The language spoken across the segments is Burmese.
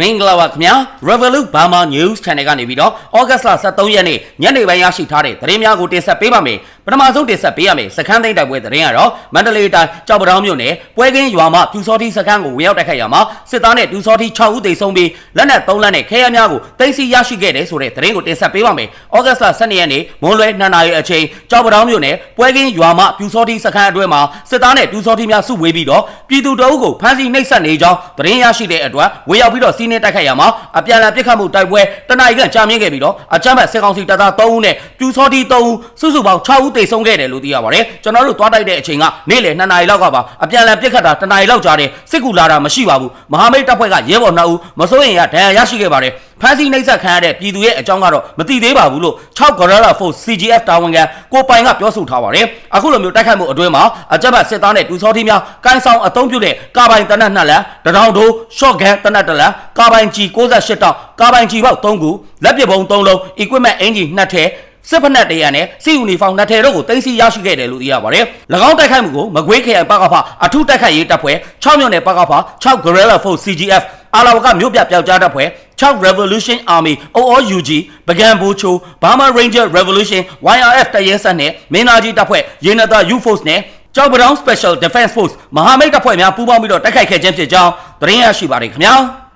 မင်္ဂလာပါခင်ဗျာ Revolut Burma News Channel ကနေပြီးတော့ဩဂတ်လ23ရက်နေ့ညနေပိုင်းရရှိထားတဲ့သတင်းများကိုတင်ဆက်ပေးပါမယ် ပထမဆုံးတင်ဆက်ပေးရမယ်စခန်းသိမ်းတိုက်ပွဲသတင်းကတော့မန္တလေးတိုင်းကြောက်ပတောင်းမြို့နယ်ပွဲကင်းရွာမှပြူစောတိစခန်းကိုဝင်ရောက်တိုက်ခိုက်ရမှာစစ်သားနဲ့ပြူစောတိ6ဦးသေဆုံးပြီးလက်နက်3လက်နဲ့ခဲယမ်းများကိုတင်စီရရှိခဲ့တယ်ဆိုတဲ့သတင်းကိုတင်ဆက်ပေးပါမယ်ဩဂတ်လ12ရက်နေ့မွန်းလွဲ2နာရီအချိန်ကြောက်ပတောင်းမြို့နယ်ပွဲကင်းရွာမှပြူစောတိစခန်းအတွင်းမှာစစ်သားနဲ့ပြူစောတိများစုဝေးပြီးတော့ပြည်သူတအုပ်ကိုဖမ်းဆီးနှိပ်စက်နေကြောင်းသတင်းရရှိတဲ့အတွက်ဝေရောက်ပြီးတော့စီးနှင်းတိုက်ခိုက်ရမှာအပြန်အလှန်ပစ်ခတ်မှုတိုက်ပွဲတနအီကကြာမြင့်ခဲ့ပြီးတော့အကြမ်းဖက်စစ်ကောင်စီတပ်သား3ဦးနဲ့ပြူစောတိ3ဦးစုစုပေါင်း6ဦးသေဆုံးခဲ့တယ်လို့သိရပါတယ်ကျွန်တော်တို့သွားတိုက်တဲ့အချိန်ကနေ့လယ်2နာရီလောက်ကပါအပြန်အလှန်ပစ်ခတ်တာတနာရီလောက်ကြာတယ်စစ်ကူလာတာမရှိပါဘူးမဟာမိတ်တပ်ဖွဲ့ကရဲဘော်2ဦးမစိုးရင်ရဒဏ်ရာရရှိခဲ့ပါတယ်ဖမ်းဆီးနှိပ်စက်ခံရတဲ့ပြည်သူရဲ့အကြောင်းကတော့မသိသေးပါဘူးလို့6 Gorilla Force CGF တာဝန်ခံကိုပိုင်ကပြောဆိုထားပါတယ်အခုလိုမျိုးတိုက်ခိုက်မှုအတွင်းမှာအကြမ်းဖက်စစ်သားနဲ့ဒူစောတိများကိုင်းဆောင်အုံပြုတဲ့ကာပိုင်တနက်2လက်တရောင်တို့ shotgun တနက်1လက်ကာပိုင်ကြီး68တောက်ကာပိုင်ကြီးပေါက်3ခုလက်ပစ်ပုံ3လုံး equipment အင်ဂျီ2ထည့် စစ်ဖက်နှက်တရံနဲ့စစ်ယူနီဖောင်းနှစ်ထည်တို့ကိုတင်စီရရှိခဲ့တယ်လို့သိရပါတယ်။၎င်းတိုက်ခိုက်မှုကိုမကွေးခရိုင်ပကဖအထူးတိုက်ခိုက်ရေးတပ်ဖွဲ့6မြို့နယ်ပကဖ6 Guerrilla Force CGF အာလာဝကမြို့ပြပျောက်ကြားတပ်ဖွဲ့6 Revolution Army OOUG ပကံဘူချို Burma Ranger Revolution YRF တရဲဆက်နဲ့မင်းနာကြီးတပ်ဖွဲ့ရေနတာ U Force နဲ့ကျောက်ပတောင် Special Defense Force မဟာမိတ်တပ်ဖွဲ့များပူးပေါင်းပြီးတော့တိုက်ခိုက်ခဲ့ခြင်းဖြစ်ကြောင်းသတင်းရရှိပါတယ်ခင်ဗျာ။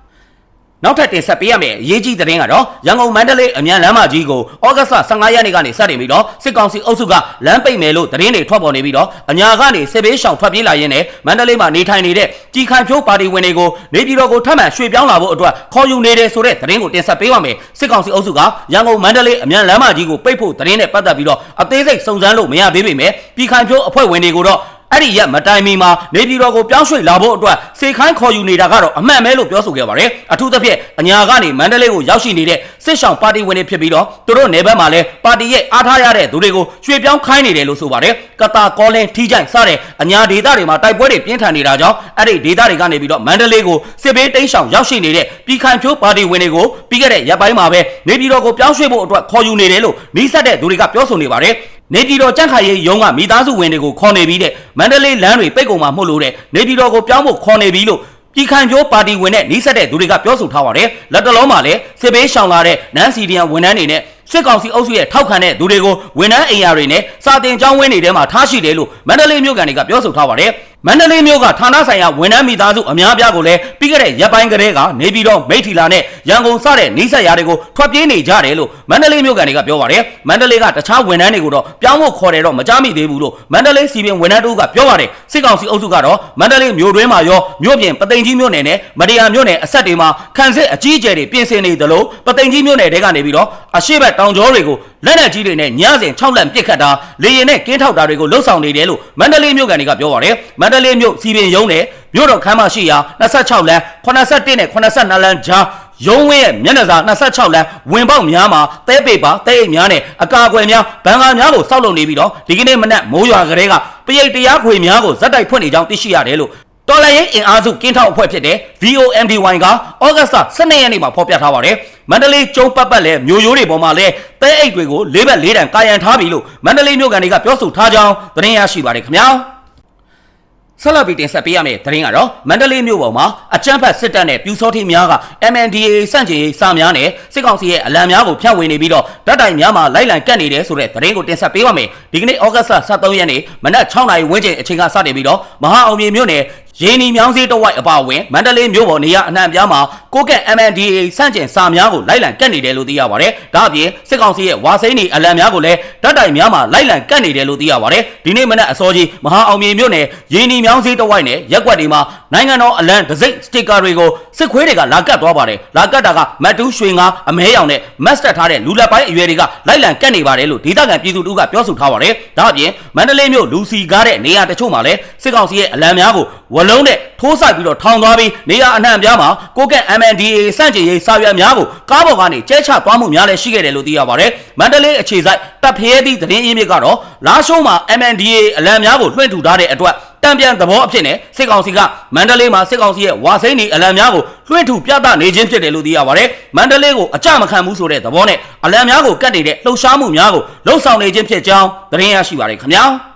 နောက်ထပ်တင်ဆက်ပေးရမယ့်အရေးကြီးသတင်းကတော့ရန်ကုန်မန္တလေးအမြန်လမ်းမကြီးကိုဩဂတ်လ15ရက်နေ့ကနေစတင်ပြီးတော့စစ်ကောင်စီအုပ်စုကလမ်းပိတ်မယ်လို့သတင်းတွေထွက်ပေါ်နေပြီးတော့အညာကနေစစ်ဘေးရှောင်ထွက်ပြေးလာရင်းနဲ့မန္တလေးမှာနေထိုင်နေတဲ့ကြီးခိုင်ဖြိုးပါတီဝင်တွေကိုနေပြည်တော်ကိုထပ်မံရွှေ့ပြောင်းလာဖို့အတွက်ခေါ်ယူနေတယ်ဆိုတဲ့သတင်းကိုတင်ဆက်ပေးပါမယ်စစ်ကောင်စီအုပ်စုကရန်ကုန်မန္တလေးအမြန်လမ်းမကြီးကိုပိတ်ဖို့သတင်းနဲ့ပတ်သက်ပြီးတော့အသေးစိတ်စုံစမ်းလို့မရသေးပေမဲ့ကြီးခိုင်ဖြိုးအဖွဲ့ဝင်တွေကိုတော့ အဲ့ဒီရက်မတိုင်မီမှာနေပြည်တော်ကိုပြောင်းရွှေ့လာဖို့အတွက်စေခိုင်းခေါ်ယူနေတာကတော့အမှန်ပဲလို့ပြောဆိုခဲ့ပါတယ်အထူးသဖြင့်အညာကနေမန္တလေးကိုရောက်ရှိနေတဲ့စစ်ဆောင်ပါတီဝင်တွေဖြစ်ပြီးတော့သူတို့နယ်ဘက်မှာလည်းပါတီရဲ့အားထားရတဲ့သူတွေကိုရွှေ့ပြောင်းခိုင်းနေတယ်လို့ဆိုပါတယ်ကတာကောလင်းထီးကြိုင်စတဲ့အညာဒေသတွေမှာတိုက်ပွဲတွေပြင်းထန်နေတာကြောင့်အဲ့ဒီဒေသတွေကနေပြီးတော့မန္တလေးကိုစစ်ဘေးတိမ်းရှောင်ရောက်ရှိနေတဲ့ပြည်ခိုင်ဖြိုးပါတီဝင်တွေကိုပြီးခဲ့တဲ့ရက်ပိုင်းမှာပဲနေပြည်တော်ကိုပြောင်းရွှေ့ဖို့အတွက်ခေါ်ယူနေတယ်လို့နှီးဆက်တဲ့သူတွေကပြောဆိုနေပါတယ် နေပြည်တော်ကြန့်ခိုင်ရေးရုံးကမိသားစုဝင်တွေကိုခေါ်နေပြီးတဲ့မန္တလေးလမ်းတွေပိတ်ကုန်မှာမှုလို့တဲ့နေပြည်တော်ကိုပြောင်းဖို့ခေါ်နေပြီလို့ပြည်ခိုင်ဖြိုးပါတီဝင်နဲ့နှီးဆက်တဲ့သူတွေကပြောဆိုထားပါတယ်လက်တလုံးမှာလည်းစစ်ဘေးရှောင်လာတဲ့နန်းစီဒီယန်ဝန်ထမ်းတွေနဲ့ စစ်ကောင်စီအုပ်စုရဲ့ထောက်ခံတဲ့သူတွေကိုဝန်ထမ်းအိမ်ယာတွေနဲ့စာတင်ကျောင်းဝင်းတွေထဲမှာထားရှိတယ်လို့မန္တလေးမြို့ကန်တွေကပြောဆိုထားပါတယ်မန္တလေးမြို့ကဌာနဆိုင်ရာဝန်ထမ်းမိသားစုအများပြားကိုလည်းပြီးခဲ့တဲ့ရက်ပိုင်းကတည်းကနေပြီးတော့မိထီလာနဲ့ရန်ကုန်စတဲ့နှီးဆက်ရာတွေကိုထွက်ပြေးနေကြတယ်လို့မန္တလေးမြို့ကန်တွေကပြောပါတယ်မန္တလေးကတခြားဝန်ထမ်းတွေကိုတော့ပြောင်းဖို့ခေါ်တယ်တော့မကြားမိသေးဘူးလို့မန္တလေးစီပင်ဝန်ထမ်းတို့ကပြောပါတယ်စစ်ကောင်စီအုပ်စုကတော့မန္တလေးမြို့တွင်းမှာရောမြို့ပြင်ပသိမ်ကြီးမြို့နယ်နဲ့မတရားမြို့နယ်အဆက်တွေမှာခန့်စစ်အကြီးအကျယ်တွေပြင်ဆင်နေသလိုပသိမ်ကြီးမြို့နယ်တဲကနေပြီးတော့အရှိဘက်တောင်ကျောတွေကိုလက်နက်ကြီးတွေနဲ့ညစဉ်6လက်ပစ်ခတ်တာလေရင်နဲ့ကင်းထောက်တာတွေကိုလှုပ်ဆောင်နေတယ်လို့မန္တလေးမြို့ကန်တွေကပြောပါတယ်မန္တလေးမြို့စီပင်ရုံးနဲ့မြို့တော်ခမ်းမရှိရာ26လမ်း81နဲ့82လမ်းကြားရုံးဝင်းရဲ့မျက်နှာစာ26လမ်းဝင်ပေါက်များမှာတဲပေပါတဲအိတ်များနဲ့အကာအကွယ်များဘန်ကာများကိုစောက်လုပ်နေပြီးတော့ဒီကနေ့မနက်မိုးရွာကလေးကပရိတ်တရားခွေများကိုဇက်တိုက်ဖွင့်နေကြောင်းသိရှိရတယ်လို့ တော်လိုင်းရင်အင်အားစုကင်းထောက်အဖွဲ့ဖြစ်တဲ့ VOMDY ကဩဂတ်စ်လ12ရက်နေ့မှာဖော်ပြထားပါတယ်မန္တလေးကျုံပတ်ပတ်လဲမျိုးရိုးတွေပေါ်မှာလဲတဲအိတ်တွေကိုလေးဘက်လေးတန်ကာယံထားပြီလို့မန္တလေးမြို့ကန်တွေကပြောဆိုထားကြောင်းသတင်းရရှိပါတယ်ခင်ဗျာဆက်လက်ပြီးတင်ဆက်ပေးရမယ့်သတင်းကတော့မန္တလေးမြို့ပေါ်မှာအကြမ်းဖက်စစ်တပ်နဲ့ပြူစောတိများက MNDAA စန့်ကျင်ရေးစာများနဲ့စစ်ကောင်စီရဲ့အလံများကိုဖြန့်ဝေနေပြီးတော့ဓာတ်တိုင်များမှာလိုက်လံကတ်နေတယ်ဆိုတဲ့သတင်းကိုတင်ဆက်ပေးပါမယ်ဒီကနေ့ဩဂတ်စ်လ23ရက်နေ့မနက်6နာရီဝန်းကျင်အချိန်ကစတင်ပြီးတော့မဟာအောင်မြေမြို့နယ်ရင်းနီမြောင်းစည်းတဝိုက်အပါအဝင်မန္တလေးမြို့ပေါ်နေရအနှံ့ပြားမှာကိုကက် MNDAA စန့်ကျင်စာများကိုလိုက်လံကတ်နေတယ်လို့သိရပါတယ်။ဒါအပြင်စစ်ကောင်စီရဲ့ဝါစိန်နေအလံများကိုလည်းဓာတ်တိုင်များမှာလိုက်လံကတ်နေတယ်လို့သိရပါတယ်။ဒီနေ့မနက်အစောကြီးမဟာအောင်မြေမြို့နယ်ရင်းနီမြောင်းစည်းတဝိုက်နဲ့ရက်ွက်တွေမှာ နိုင်ငံတော်အလံဒစိမ့်စတစ်ကာတွေကိုစစ်ခွေးတွေကလာကတ်သွားပါတယ်။လာကတ်တာကမတ်တူးရွှေငါအမဲရောင်နဲ့မတ်စတက်ထားတဲ့လူလက်ပိုင်းအရွယ်တွေကလိုက်လံကတ်နေပါတယ်လို့ဒေသခံပြည်သူတို့ကပြောဆိုထားပါတယ်။ဒါအပြင်မန္တလေးမြို့လူစီကားတဲ့နေရာတချို့မှာလည်းစစ်ကောင်စီရဲ့အလံများကိုဝလုံးနဲ့ထိုးဆိုင်ပြီးတော့ထောင်သွားပြီးနေရာအနှံ့ပြားမှာကိုကက် MNDA စန့်ကျင်ရေးစာရွက်များကိုကားပေါ်ကနေကျဲချသွားမှုများလည်းရှိခဲ့တယ်လို့သိရပါတယ်။မန္တလေးအခြေစိုက်တပ်ဖျဲသည့်သတင်းရင်းမြစ်ကတော့လာရှုံးမှာ MNDA အလံများကိုလွှင့်ထူထားတဲ့အတွက် တံပြန်သဘောအဖြစ်နဲ့စစ်ကောင်စီကမန္တလေးမှာစစ်ကောင်စီရဲ့ဝါစိမ့်နေအလံများကိုလွှင့်ထူပြသနေခြင်းဖြစ်တယ်လို့သိရပါတယ်။မန္တလေးကိုအကြမခံဘူးဆိုတဲ့သဘောနဲ့အလံများကိုကတ်နေတဲ့လှုပ်ရှားမှုများကိုလှုပ်ဆောင်နေခြင်းဖြစ်ကြောင်းသတင်းရရှိပါတယ်ခင်ဗျာ။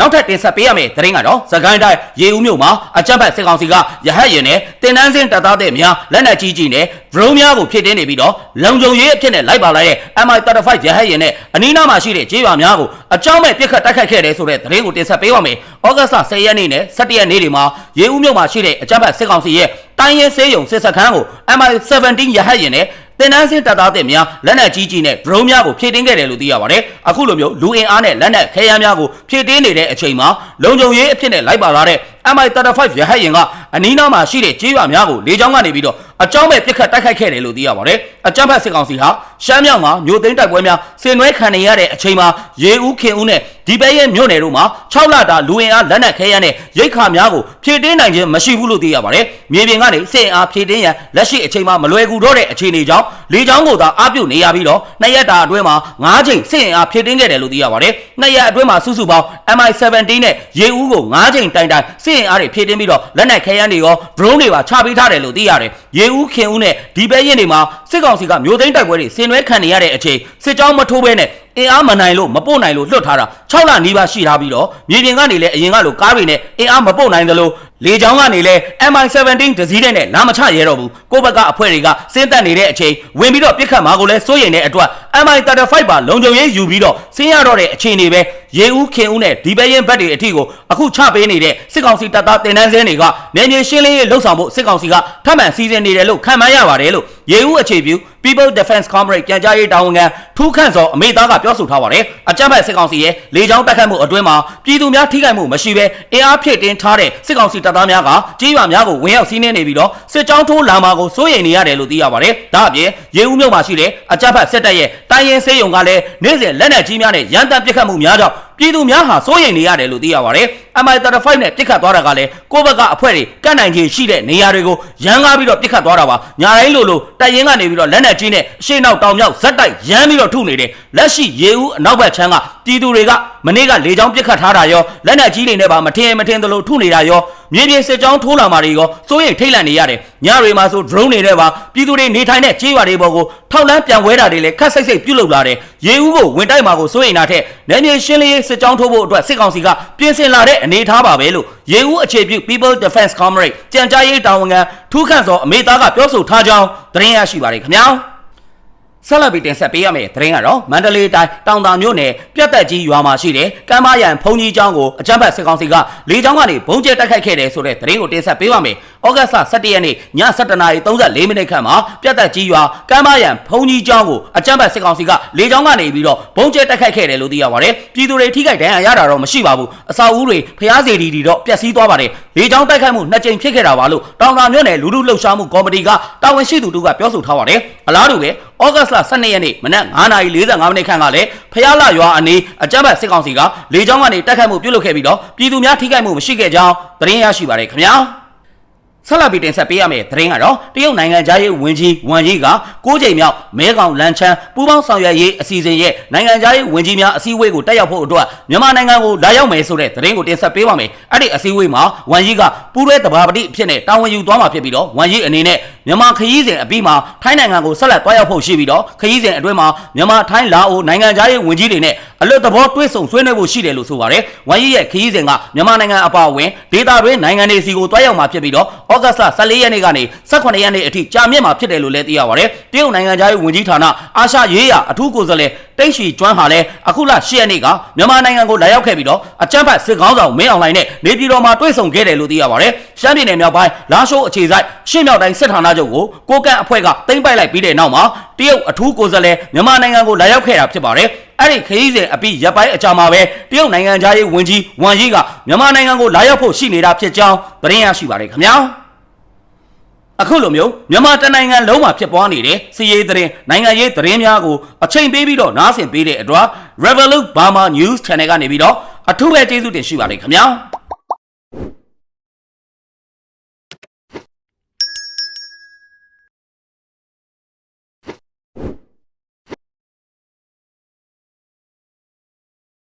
နောက်ထပ်တင်ဆက်ပေးရမယ့်သတင်းကတော့သခိုင်းတိုင်းရေဦးမြို့မှာအကြမ်းဖက်စစ်ကောင်စီကရဟတ်ရင်နဲ့တင်တန်းစင်းတပ်သားတဲ့များလက်နက်ကြီးကြီးနဲ့ဒရုန်းများကိုဖြစ်တင်းနေပြီးတော့လုံခြုံရေးအဖြစ်နဲ့လိုက်ပါလာတဲ့ MI35 ရဟတ်ရင်နဲ့အနီးနားမှာရှိတဲ့ကြေးရွာများကိုအကြောင်းမဲ့ပြစ်ခတ်တိုက်ခိုက်ခဲ့တယ်ဆိုတဲ့သတင်းကိုတင်ဆက်ပေးပါမယ်။ဩဂတ်စ်လ10ရက်နေ့နဲ့17ရက်နေ့တွေမှာရေဦးမြို့မှာရှိတဲ့အကြမ်းဖက်စစ်ကောင်စီရဲ့တိုင်းရင်းစေးရုံစစ်စခန်းကို MI17 ရဟတ်ရင်နဲ့ တင်နန်းစင်းတပ်သားတဲ့များလက်နက်ကြီးကြီးနဲ့ drone များကိုဖြည့်တင်းခဲ့တယ်လို့သိရပါတယ်။အခုလိုမျိုးလူအင်အားနဲ့လက်နက်ခဲယမ်းများကိုဖြည့်တင်းနေတဲ့အချိန်မှာလုံခြုံရေးအဖြစ်နဲ့လိုက်ပါလာတဲ့ MI35 ရဟတ်ရင်ကအနီးနားမှာရှိတဲ့ကြေးရွာများကိုလေကြောင်းကနေပြီးတော့အကြောင်းမဲ့ပြစ်ခတ်တိုက်ခိုက်ခဲ့တယ်လို့သိရပါတယ်။အကြမ်းဖက်စစ်ကောင်စီဟာရှမ်းမြောက်မှာမြို့သိမ်းတိုက်ပွဲများဆင်နွှဲခံနေရတဲ့အချိန်မှာရေဦးခင်ဦးနဲ့ ဒီပဲရဲ့မြို့နယ်တို့မှာ6လတာလူအင်အားလက်နက်ခဲယမ်းနဲ့ရိတ်ခါများကိုဖြည့်တင်းနိုင်ခြင်းမရှိဘူးလို့သိရပါတယ်။မြေပြင်ကနေစစ်အင်အားဖြည့်တင်းရန်လက်ရှိအချိန်မှာမလွယ်ကူတော့တဲ့အခြေအနေကြောင့်လေကြောင်းကိုသာအားပြုနေရပြီးတော့နှစ်ရက်တာအတွင်းမှာ9ချိန်စစ်အင်အားဖြည့်တင်းခဲ့တယ်လို့သိရပါတယ်။နှစ်ရက်အတွင်းမှာစုစုပေါင်း MI17 နဲ့ရေဦးကို9ချိန်တိုင်တိုင်စစ်အင်အားတွေဖြည့်တင်းပြီးတော့လက်နက်ခဲယမ်းတွေရော drone တွေပါချပေးထားတယ်လို့သိရတယ်။ရေဦးခင်ဦးနဲ့ဒီပဲရင်တွေမှာစစ်ကောင်စီကမျိုးသိမ်းတိုက်ပွဲတွေဆင်နွှဲခံနေရတဲ့အချိန်စစ်ကြောင်းမထိုးဘဲနဲ့ အင်အားမနိုင်လို့မပို့နိုင်လို့လွတ်ထားတာ6လနီးပါးရှိထားပြီးတော့မြေပြင်ကနေလည်းအရင်ကလိုကားတွေနဲ့အင်အားမပို့နိုင်သလို လေကြောင်းကနေလည်း MI17 ဒဇီးတဲ့နဲ့လာမချရဲတော့ဘူးကိုယ့်ဘက်ကအဖွဲ့တွေကစင်းတက်နေတဲ့အချိန်ဝင်ပြီးတော့ပြစ်ခတ်မှာကိုလည်းစိုးရိမ်တဲ့အတွက် MI35 ပါလုံခြုံရေးယူပြီးတော့ဆင်းရတော့တဲ့အခြေအနေပဲရေဦးခင်ဦးနဲ့ဒီပဲရင်ဘက်တွေအထိကိုအခုချပေးနေတဲ့စစ်ကောင်စီတပ်သားတင်တန်းစင်းတွေကနေမြေရှင်းလင်းရေးလှုပ်ဆောင်ဖို့စစ်ကောင်စီကထပ်မံစီစဉ်နေတယ်လို့ခံမှန်းရပါတယ်လို့ရေဦးအခြေပြု People Defense Comrade ပြန်ကြားရေးတာဝန်ခံထူးခန့်စောအမေသားကပြောဆိုထားပါတယ်အကြမ်းဖက်စစ်ကောင်စီရဲ့လေကြောင်းတိုက်ခိုက်မှုအတွင်းမှာပြည်သူများထိခိုက်မှုမရှိဘဲအင်အားဖြည့်တင်းထားတဲ့စစ်ကောင်စီတပ်သားများကကြေးရွာများကိုဝင်ရောက်စီးနင်းနေပြီးတော့စစ်ကြောင်းထိုးလာမှာကိုစိုးရိမ်နေရတယ်လို့သိရပါတယ်ဒါအပြင်ရေဦးမြို့မှာရှိတဲ့အကြမ်းဖက်စစ်တပ်ရဲ့တိုင်းရင်းစေးရုံကလည်းနေ့စဉ်လက်နက်ကြီးများနဲ့ရန်တမ်းပစ်ခတ်မှုများကြောင့် ပြည်သူများဟာစိုးရိမ်နေရတယ်လို့သိရပါတယ် MI35 နဲ့ပြစ်ခတ်သွားတာကလည်းကိုယ့်ဘက်ကအဖွဲ့တွေကတ်နိုင်ခြင်းရှိတဲ့နေရာတွေကိုရန်ကားပြီးတော့ပြစ်ခတ်သွားတာပါညာတိုင်းလိုလိုတိုက်ရင်ကနေပြီးတော့လက်နက်ကြီးနဲ့အရှိနောက်တောင်မြောက်ဇက်တိုက်ရန်ပြီးတော့ထုနေတယ်လက်ရှိရေဦးအနောက်ဘက်ချမ်းကပြည်သူတွေကမနေ့ကလေကြောင်းပြစ်ခတ်ထားတာရောလက်နက်ကြီးတွေနဲ့ပါမထင်မထင်သလိုထုနေတာရောမြေပြင်စစ်ကြောင်းထိုးလာမှာတွေရောစိုးရိမ်ထိတ်လန့်နေရတယ်ညတွေမှာဆို drone တွေနဲ့ပါပြည်သူတွေနေထိုင်တဲ့ကြေးရွာတွေပေါ်ကိုထောက်လန်းပြန်ဝဲတာတွေလည်းခက်ဆိတ်ဆိတ်ပြုတ်လုလာတယ်ရေဦးကိုဝင်တိုက်မှာကိုစိုးရိမ်တာထက်နယ်မြေရှင်းလင်းရေးစစ်ကြောင်းထိုးဖို့အတွက်စစ်ကောင်စီကပြင်ဆင်လာတဲ့အနေအထားပါပဲလို့ရေဦးအခြေပြု People Defense Comrade ကြံကြားရေးတာဝန်ခံထူးခန့်စောအမေသားကပြောဆိုထားကြောင်းသတင်းရရှိပါတယ်ခင်ဗျာ ဆက်လက်ပြီးတင်ဆက်ပေးရမယ့်သတင်းကတော့မန္တလေးတိုင်းတောင်တာမြို့နယ်ပြတ်သက်ကြီးရွာမှာရှိတဲ့ကမ်းမရန်ဖုန်ကြီးကျောင်းကိုအကြမ်းဖက်စစ်ကောင်စီကလေကြောင်းကနေဘုံကျဲတိုက်ခိုက်ခဲ့တယ်ဆိုတဲ့သတင်းကိုတင်ဆက်ပေးပါမယ်။ဩဂတ်စ်လ17ရက်နေ့ည7:34မိနစ်ခန့်မှာပြတ်သက်ကြီးရွာကမ်းမရန်ဖုန်ကြီးကျောင်းကိုအကြမ်းဖက်စစ်ကောင်စီကလေကြောင်းကနေပြီးတော့ဘုံကျဲတိုက်ခိုက်ခဲ့တယ်လို့သိရပါတယ်။ပြည်သူတွေထိခိုက်ဒဏ်ရာရတာတော့မရှိပါဘူး။အစာအုပ်တွေဖျားစီတီတီတော့ပျက်စီးသွားပါတယ်။လေကြောင်းတိုက်ခိုက်မှုနှစ်ကြိမ်ဖြစ်ခဲ့တာပါလို့တောင်တာမြို့နယ်လူလူလှုပ်ရှားမှုကော်မတီကတာဝန်ရှိသူတို့ကပြောဆိုထားပါတယ်။အလားတူပဲ ဩဂတ်စ်လ12ရက်နေ့မနက်9:45မိနစ်ခန့်ကလည်းဖျားလာရွာအနီးအကြမ်းဖက်စစ်ကောင်စီကလေကြောင်းကနေတိုက်ခိုက်မှုပြုလုပ်ခဲ့ပြီးတော့ပြည်သူများထိခိုက်မှုမရှိခဲ့ကြောင်းသတင်းရရှိပါတယ်ခင်ဗျာဆက်လက်ပြီးတင်ဆက်ပေးရမယ့်သတင်းကတော့တရုတ်နိုင်ငံသားရေးဝန်ကြီးဝမ်ယီက6ချိန်မြောက်မဲကောင်လန်ချန်းပူးပေါင်းဆောင်ရွက်ရေးအစီအစဉ်ရဲ့နိုင်ငံသားရေးဝန်ကြီးများအစည်းအဝေးကိုတက်ရောက်ဖို့အတွက်မြန်မာနိုင်ငံကိုလာရောက်မယ်ဆိုတဲ့သတင်းကိုတင်ဆက်ပေးပါမယ်။အဲ့ဒီအစည်းအဝေးမှာဝမ်ယီကပူးရဲတဘာပတိအဖြစ်နဲ့တာဝန်ယူသွားမှာဖြစ်ပြီးတော့ဝမ်ယီအနေနဲ့ မြန်မာခရီးစဉ်အပြီးမှာထိုင်းနိုင်ငံကိုဆက်လက်တွားရောက်ဖို့ရှိပြီးတော့ခရီးစဉ်အတွင်းမှာမြန်မာထိုင်းလာအိုနိုင်ငံသားရေးဝန်ကြီးတွေနဲ့အလွတ်သဘောတွဲဆုံဆွေးနွေးဖို့ရှိတယ်လို့ဆိုပါတယ်။ဝမ်ယီရဲ့ခရီးစဉ်ကမြန်မာနိုင်ငံအပါအဝင်ဒေသတွင်းနိုင်ငံတွေစီကိုတွားရောက်မှာဖြစ်ပြီးတော့ဩဂတ်စ်လ14ရက်နေ့ကနေ18ရက်နေ့အထိကြာမြင့်မှာဖြစ်တယ်လို့လည်းသိရပါတယ်။တရုတ်နိုင်ငံသားရေးဝန်ကြီးဌာနအာရှရေးရာအထူးကိုယ်စားလှယ်တိတ်ရှီကျွမ်းဟာလည်းအခုလ10ရက်နေ့ကမြန်မာနိုင်ငံကိုလာရောက်ခဲ့ပြီးတော့အကြမ်းဖက်စစ်ကောင်းဆောင်မင်းအောင်လှိုင်နဲ့နေပြည်တော်မှာတွေ့ဆုံခဲ့တယ်လို့သိရပါတယ်။ရှမ်းပြည်နယ်မြောက်ပိုင်းလာရှိုးအခြေစိုက်ရှင်းမြောက်တိုင်းစစ်ဌာနချုပ်ကိုကိုကန့်အဖွဲ့ကတင်ပိုက်လိုက်ပြီးတဲ့နောက်မှာတရုတ်အထူးကိုယ်စားလှယ်မြန်မာနိုင်ငံကိုလာရောက်ခဲ့တာဖြစ်ပါတယ်။အဲ့ဒီခရီးစဉ်အပြီးရပ်ပိုင်းအကြာမှာပဲတရုတ်နိုင်ငံသားရေးဝန်ကြီးဝမ်ယီကမြန်မာနိုင်ငံကိုလာရောက်ဖို့ရှိနေတာဖြစ်ကြောင်းသတင်းရရှိပါတယ်ခင်ဗျာ။အခုလိုမျိုးမြန်မာတနိုင်ငံလုံးမှာဖြစ်ပွားနေတဲ့စီးရေးသတင်းနိုင်ငံရေးသတင်းများကိုအချိန်ပေးပြီးတော့နားဆင်ပေးတဲ့အတွက် Revolut Burma News Channel ကနေပြီးတော့အထူးပဲကျေးဇူးတင်ရှိပါတယ်ခင်ဗျာ